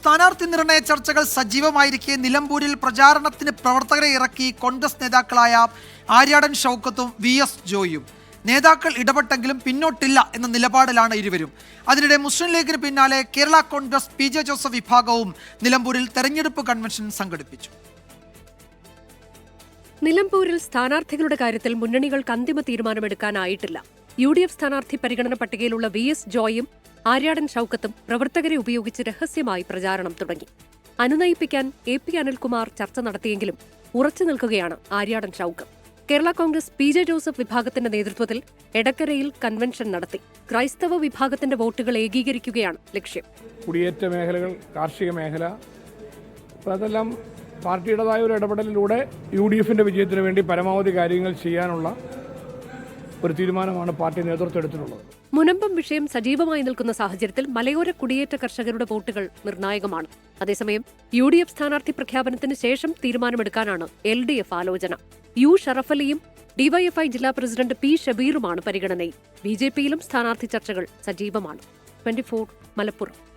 സ്ഥാനാർത്ഥി നിർണയ ചർച്ചകൾ സജീവമായിരിക്കെ. നിലമ്പൂരിൽ പ്രചാരണത്തിന് പ്രവർത്തകരെ ഇറക്കി കോൺഗ്രസ് നേതാക്കളായ ആര്യാടൻ ഷൗക്കത്തും വി എസ് ജോയും. നേതാക്കൾ ഇടപെട്ടെങ്കിലും പിന്നോട്ടില്ല എന്ന നിലപാടിലാണ് ഇരുവരും. അതിനിടെ മുസ്ലിം ലീഗിന് പിന്നാലെ കേരള കോൺഗ്രസ് പി ജെ ജോസഫ് വിഭാഗവും നിലമ്പൂരിൽ തെരഞ്ഞെടുപ്പ് കൺവെൻഷൻ സംഘടിപ്പിച്ചു. നിലമ്പൂരിൽ സ്ഥാനാർത്ഥികളുടെ കാര്യത്തിൽ മുന്നണികൾക്ക് അന്തിമ തീരുമാനമെടുക്കാനായിട്ടില്ല. യു ഡി എഫ് സ്ഥാനാർത്ഥി പരിഗണന പട്ടികയിലുള്ള വി എസ് ജോയും ആര്യാടൻ ഷൌക്കത്തും പ്രവർത്തകരെ ഉപയോഗിച്ച് രഹസ്യമായി പ്രചാരണം തുടങ്ങി. അനുനയിപ്പിക്കാൻ എ പി അനിൽകുമാർ ചർച്ച നടത്തിയെങ്കിലും ഉറച്ചു നിൽക്കുകയാണ് ആര്യാടൻ ഷൌക്കത്ത് കേരള കോൺഗ്രസ് പി ജെ ജോസഫ് വിഭാഗത്തിന്റെ നേതൃത്വത്തിൽ എടക്കരയിൽ കൺവെൻഷൻ നടത്തി. ക്രൈസ്തവ വിഭാഗത്തിന്റെ വോട്ടുകൾ ഏകീകരിക്കുകയാണ് ലക്ഷ്യം. കുടിയേറ്റ മേഖലകൾ കാർഷിക മേഖല അതെല്ലാം പാർട്ടിയുടേതായ ഒരു ഇടപെടലിലൂടെ യു ഡി എഫിന്റെ വിജയത്തിന് വേണ്ടി പരമാവധി കാര്യങ്ങൾ ചെയ്യാനുള്ള ഒരു തീരുമാനമാണ് പാർട്ടി നേതൃത്വം എടുത്തിട്ടുള്ളത്. മുനമ്പം വിഷയം സജീവമായി നിൽക്കുന്ന സാഹചര്യത്തിൽ മലയോര കുടിയേറ്റ കർഷകരുടെ വോട്ടുകൾ നിർണായകമാണ്. അതേസമയം യു ഡി എഫ് സ്ഥാനാർത്ഥി പ്രഖ്യാപനത്തിന് ശേഷം തീരുമാനമെടുക്കാനാണ് എൽ ഡി എഫ് ആലോചന. യു ഷറഫലിയും ഡിവൈഎഫ്ഐ ജില്ലാ പ്രസിഡന്റ് പി ഷബീറുമാണ് പരിഗണനയിൽ. ബി ജെ പിയിലും സ്ഥാനാർത്ഥി ചർച്ചകൾ സജീവമാണ്. ട്വന്റി മലപ്പുറം.